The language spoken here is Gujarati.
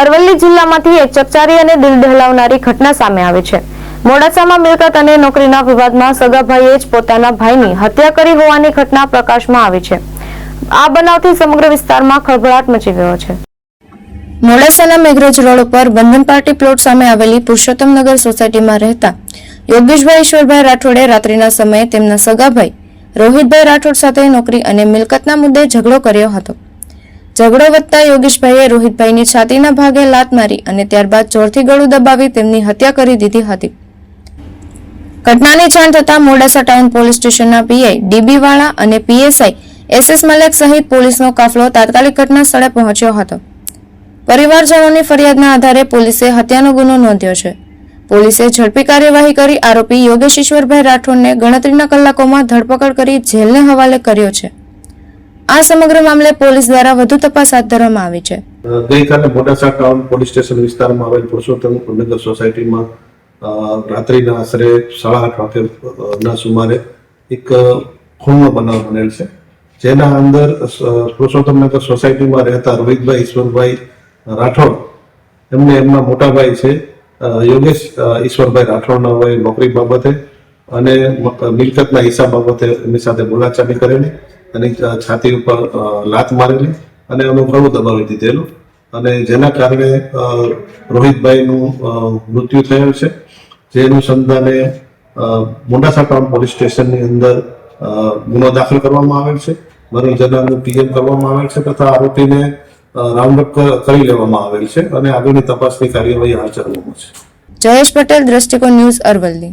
અરવલ્લી જિલ્લામાંથી એક ચકચારી અને દિલ દહેલાવનારી ઘટના સામે આવી છે. મોડાસામાં મિલકત અને નોકરીના વિવાદમાં સગાભાઈએ જ પોતાના ભાઈની હત્યા કરી હોવાની ઘટના પ્રકાશમાં આવી છે. આ બનાવથી સમગ્ર વિસ્તારમાં ખળભળાટ મચી ગયો છે. મોડાસાના મેઘરજ રોડ ઉપર બંધન પાર્ટી પ્લોટ સામે આવેલી પુરુષોત્તમનગર સોસાયટીમાં રહેતા યોગેશભાઈ ઈશ્વરભાઈ રાઠોડે રાત્રિના સમયે તેમના સગાભાઈ રોહિતભાઈ રાઠોડ સાથે નોકરી અને મિલકતના મુદ્દે ઝઘડો કર્યો હતો. ઝઘડો વધતા યોગેશભાઈએ રોહિતભાઈની છાતીના ભાગે લાત મારી અને ત્યારબાદ જોરથી ગળું દબાવી તેમની હત્યા કરી દીધી હતી. ઘટનાની જાણ થતાં મોડાસા ટાઉન પોલીસ સ્ટેશનના પીઆઈ ડીબી અને પીએસઆઈ એસએસ મલેક સહિત પોલીસનો કાફલો તાત્કાલિક ઘટના સ્થળે પહોંચ્યો હતો. પરિવારજનોની ફરિયાદના આધારે પોલીસે હત્યાનો ગુનો નોંધ્યો છે. પોલીસે ઝડપી કાર્યવાહી કરી આરોપી યોગેશ ઈશ્વરભાઈ રાઠોડને ગણતરીના કલાકોમાં ધરપકડ કરી જેલને હવાલે કર્યો છે. આ સમગ્ર મામલે પોલીસ દ્વારા વધુ તપાસ હાથ ધરવામાં આવી છે. ગઈકાલે મોડાસા ટાઉન પોલીસ સ્ટેશન વિસ્તારમાં આવેલ પુરુષોત્તમ નગર સોસાયટીમાં રાત્રિના આશરે સાડા આઠ વાગે ના સુમારે એક ખૂણનો બનાવ બનેલ છે. જેના અંદર પુરુષોત્તમનગર સોસાયટીમાં રહેતા રોહિતભાઈ, ઈશ્વરભાઈ રાઠોડ, એમને એમના મોટાભાઈ છે યોગેશ ઈશ્વરભાઈ રાઠોડના હોય નોકરી બાબતે અને મિલકતના હિસાબ બાબતે એમની સાથે બોલાચાલી કરેલી. અને છાતી ઉપર લાત મારેલી અને એનું ગળું દબાવી દીધેલું અને જેના કારણે રોહિતભાઈનું મૃત્યુ થયેલ છે. જે અનુસંધાને મોડાસા ટાઉન પોલીસ સ્ટેશનની અંદર ગુનો દાખલ કરવામાં આવેલ છે. મરણ જનારનું પીએમ કરવામાં આવેલ છે તથા આરોપીને રાઉન્ડ કરી લેવામાં આવેલ છે અને આગળની તપાસની કાર્યવાહી હાથ ધરવામાં છે. જયેશ પટેલ, દ્રષ્ટિકોણ ન્યૂઝ અરવલ્લી.